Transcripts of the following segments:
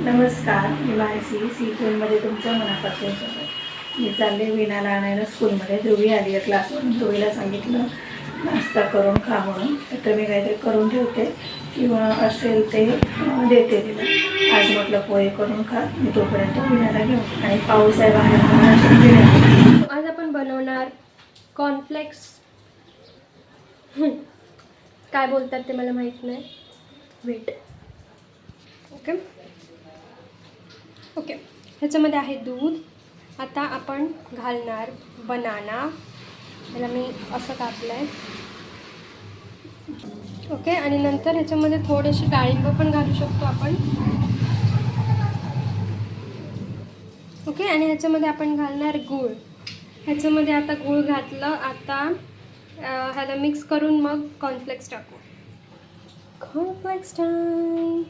नमस्कार मी मानसी सी मध्ये तुमचं मनापासून स्वागत. मी चालले विणाला आणायला स्कूलमध्ये. ध्रुवी आली आहे क्लासवरून. ध्रुवीला सांगितलं नाश्ता करून खा म्हणून. तर मी काहीतरी करून ठेवते. किंवा असेल ते देते तिला. आज म्हटलं पोहे करून खा. मी तोपर्यंत विणाला घेऊ आणि पाऊस आहे बाहेर. आज आपण बनवणार कॉर्नफ्लेक्स काय बोलतात ते मला माहीत नाही. Wait okay okay. ह्याच्यामध्ये आहे दूध. आता आपण घालणार बनाना. त्याला मी असं कापलं आहे ओके आणि नंतर ह्याच्यामध्ये थोडेसे डाळिंब पण घालू शकतो आपण. ओके आणि ह्याच्यामध्ये आपण घालणार गूळ. ह्याच्यामध्ये आता गूळ घातलं आता ह्याला मिक्स करून मग कॉर्नफ्लेक्स टाकू. Cornflakes time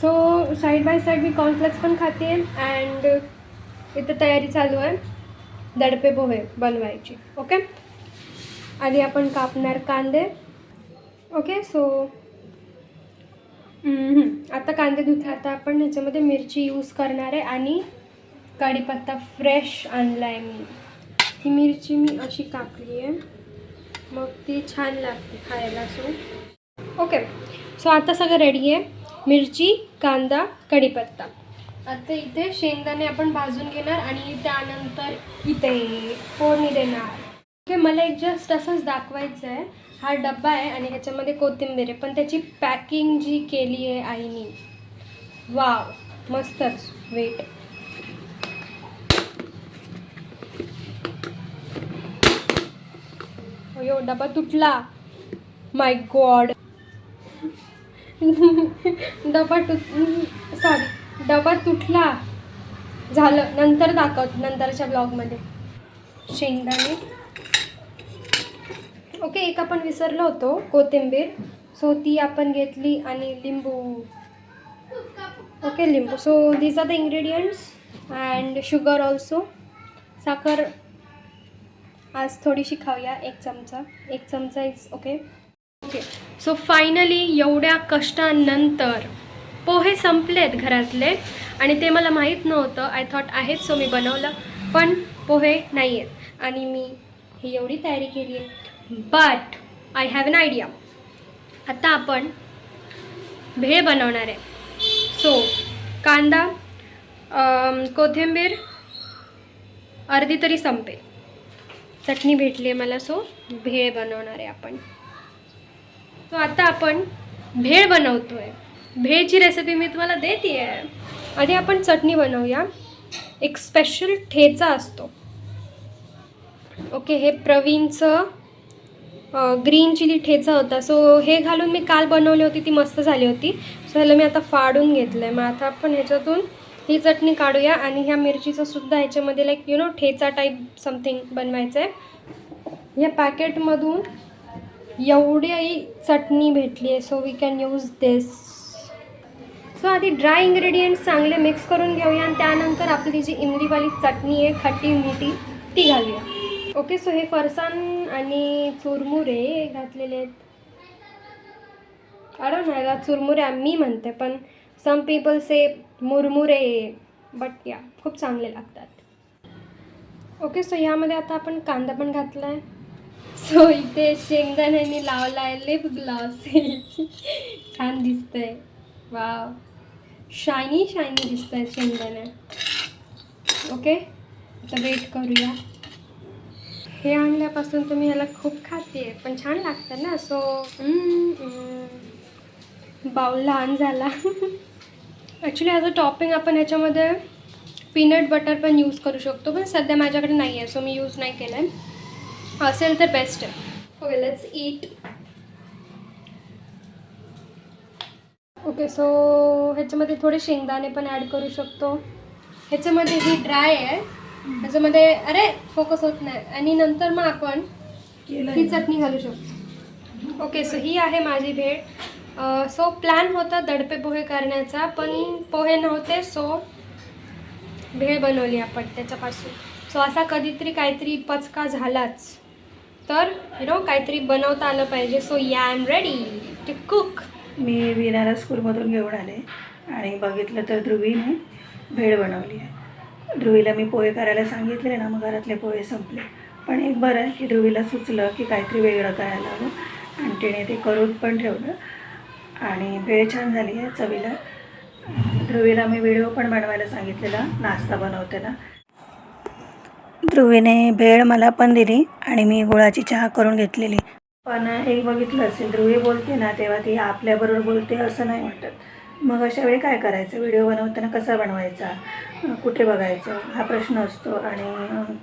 so side by side me cornflakes पण खाते अँड इथं तयारी चालू आहे. दडपे पोहे बनवायची. ओके आधी आपण कापणार कांदे. ओके सो आता कांदे धुतले आता आपण ह्याच्यामध्ये मिरची यूज करणार आहे आणि कढीपत्ता फ्रेश आणला आहे मी. ही मिरची मी अशी कापली आहे. मग ती छान लागते खायला सो. ओके सो आता सगळं रेडी आहे. मिरची कांदा कढीपत्ता. आता इथे शेंगदाणे आपण भाजून घेणार आणि त्यानंतर इथे फोडणी देणार. ओके मला एक जस्ट असंच दाखवायचं आहे हा डब्बा आहे आणि ह्याच्यामध्ये कोथिंबीर आहे. पण त्याची पॅकिंग जी केली आहे आईनी. वाव मस्तच. वेट अयो डबा तुटला. माय गॉड डबा तुट सॉरी डबा तुटला. झालं. नंतर दाखवत नंतरच्या ब्लॉगमध्ये शेंगदाणे. ओके एक आपण विसरलो होतो कोथिंबीर. सो ती आपण घेतली आणि लिंबू. ओके लिंबू. So these are the ingredients and sugar also साखर आज थोडीशी खाऊया एक चमचा. एक चमचा is okay okay so finally एवढ्या कष्टानंतर पोहे संपलेत घरातले आणि ते मला माहीत नव्हतं. आय थॉट आहेत सो मी बनवलं पण पोहे नाही आहेत आणि मी ही एवढी तयारी केली आहे. But I have an idea आता आपण भेळ बनवणार आहे. सो कांदा कोथिंबीर अर्धी तरी संपेल. चटणी भेटली आहे मला सो भेळ बनवणार आहे आपण. सो आता आपण भेळ बनवतोय. भेळची रेसिपी मी तुम्हाला देते आहे आधी आपण चटणी बनवूया. एक स्पेशल ठेचा असतो. ओके हे प्रवीणचं ग्रीन चिली ठेचा होता. सो हे घालून मी काल बनवली होती ती मस्त झाली होती. सो ह्याला मी आता फाडून घेतलं आहे मग आता आपण ह्याच्यातून ही चटणी काढूया आणि ह्या मिरचीचं सुद्धा ह्याच्यामध्ये लाईक यु नो ठेचा टाईप समथिंग बनवायचं आहे या पॅकेटमधून एवढी चटणी भेटली आहे so we can use this so आधी ड्राय इंग्रेडियंट्स चांगले मिक्स करून घेऊया आणि त्यानंतर आपली जी इमलीवाली चटणी आहे खट्टी मिठी ती घालूया. ओके सो हे फरसाण आणि चुरमुरे घातलेले आहेत. कारण ह्याला चुरमुरे मी म्हणते पण सम पीपल से मुरमुरे बट या खूप चांगले लागतात. ओके सो ह्यामध्ये आता आपण कांदा पण घातला आहे सो इथे शेंगदाण्याने लावला आहे लिप ग्लॉस छान दिसतंय. वाव शायनी शायनी दिसत आहे शेंगदाणे. ओके आता वेट करूया. हे आणल्यापासून तुम्ही ह्याला खूप खाते पण छान लागतं ना. सो बाऊल लहान झाला. ॲक्च्युली ॲज अ टॉपिंग आपण ह्याच्यामध्ये पीनट बटर पण यूज करू शकतो पण सध्या माझ्याकडे नाही आहे सो मी यूज नाही केलं आहे असेल तर बेस्ट आहे okay let's eat okay so ह्याच्यामध्ये थोडे शेंगदाणे पण ॲड करू शकतो. ह्याच्यामध्ये ही ड्राय आहे. ह्याच्यामध्ये अरे फोकस होत नाही. आणि नंतर मग आपण ही? चटणी घालू शकतो. ओके सो ही आहे माझी भेळ. सो प्लॅन होता दडपे पोहे करण्याचा पण पोहे नव्हते सो भेळ बनवली आपण त्याच्यापासून. सो असा कधीतरी काहीतरी पचका झालाच. तर यु नो काहीतरी बनवता आलं पाहिजे. So yeah I am ready to cook मी विनाला स्कूलमधून घेऊन आले आणि बघितलं तर ध्रुवीने भेळ बनवली आहे. ध्रुवीला मी पोहे करायला सांगितले ना मग घरातले पोहे संपले. पण एक बरं आहे की ध्रुवीला सुचलं की काहीतरी वेगळं करायला हवं. आणि तिने ते करून पण ठेवलं. आणि भेळ छान झाली आहे चवीला. ध्रुवीला मी व्हिडिओ पण बनवायला सांगितलेला नाश्ता बनवताना. ध्रुवीने भेळ मला पण दिली आणि मी गुळाची चहा करून घेतलेली. पण एक बघितलं असेल ध्रुवी बोलते ना तेव्हा ती आपल्याबरोबर बोलते असं नाही वाटत. मग अशा वेळी काय करायचं? व्हिडिओ बनवताना कसा बनवायचा? कुठे बघायचं? हा प्रश्न असतो. आणि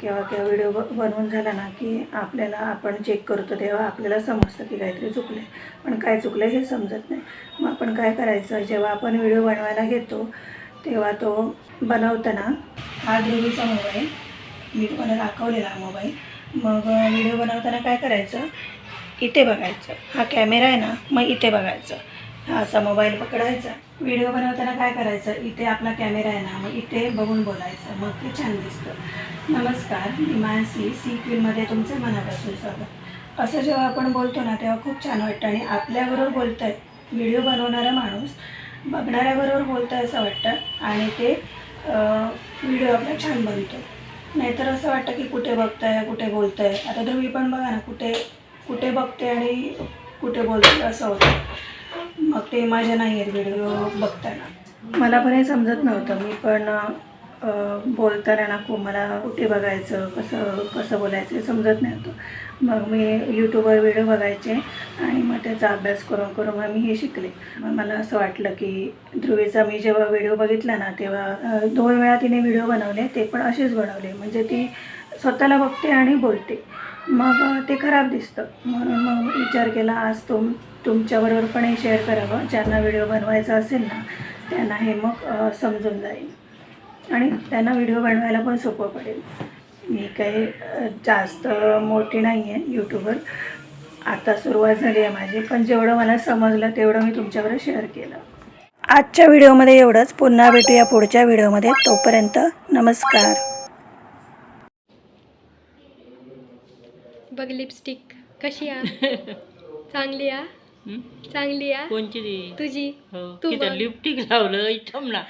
केव्हा केव्हा व्हिडिओ ब बनवून झाला ना की आपल्याला आपण चेक करतो तेव्हा आपल्याला समजतं की काहीतरी चुकलं आहे पण काय चुकलं हे समजत नाही. मग आपण काय करायचं? जेव्हा आपण व्हिडिओ बनवायला घेतो तेव्हा तो बनवताना हा ध्रुवीचा मोबाईल मी तुम्हाला दाखवलेला हा मोबाईल. मग व्हिडिओ बनवताना काय करायचं? इथे बघायचं. हा कॅमेरा आहे ना मग इथे बघायचं. हा असा मोबाईल पकडायचा. व्हिडिओ बनवताना काय करायचं? इथे आपला कॅमेरा आहे ना मग इथे बघून बोलायचं. मग ते छान दिसतं. नमस्कार मी मानसी सी क्वीनमध्ये तुमचं मनापासून स्वागत. असं जेव्हा आपण बोलतो ना तेव्हा खूप छान वाटतं आणि आपल्याबरोबर बोलत आहे व्हिडिओ बनवणारा माणूस बघणाऱ्याबरोबर बोलत आहे असं वाटतं आणि ते व्हिडिओ आपला छान बनतो. नाहीतर असं वाटतं की कुठे बघताय कुठे बोलताय. आता ध्रुवी पण बघा ना कुठे कुठे बघते आणि कुठे बोलते असं होतं. मग ते माझ्या नाही आहेत व्हिडिओ बघताना. मला पण हे समजत नव्हतं. मी पण बोलताना ना खूप मला कुठे बघायचं कसं कसं बोलायचं हे समजत नव्हतं. मग मी यूट्यूबवर व्हिडिओ बघायचे आणि मग त्याचा अभ्यास करून करून मग मी हे शिकले. मग मला असं वाटलं की ध्रुवीचा मी जेव्हा व्हिडिओ बघितला ना तेव्हा दोन वेळा तिने व्हिडिओ बनवले ते पण असेच बनवले. म्हणजे ती स्वतःला बघते आणि बोलते. मग ते खराब दिसतं. म्हणून मग विचार केला आज तो तुमच्याबरोबर पण हे शेअर करावं. ज्यांना व्हिडिओ बनवायचा असेल ना त्यांना हे मग समजून जाईल. आणि त्यांना व्हिडिओ बनवायला पण सोपं पडेल. मी काही जास्त मोठी नाही आहे यूट्यूबर आता सुरुवात झाली आहे माझी पण जेवढं मला समजलं तेवढं मी तुमच्याबरोबर शेअर केलं. आजच्या व्हिडिओमध्ये एवढंच. पुन्हा भेटूया पुढच्या व्हिडिओमध्ये तोपर्यंत नमस्कार. बघ लिपस्टिक कशी आ? चांगली आ? चांगली आ कोणची ती तुझी. हो. तू तिथं बघ. लिपटिक लावलं इथं ना.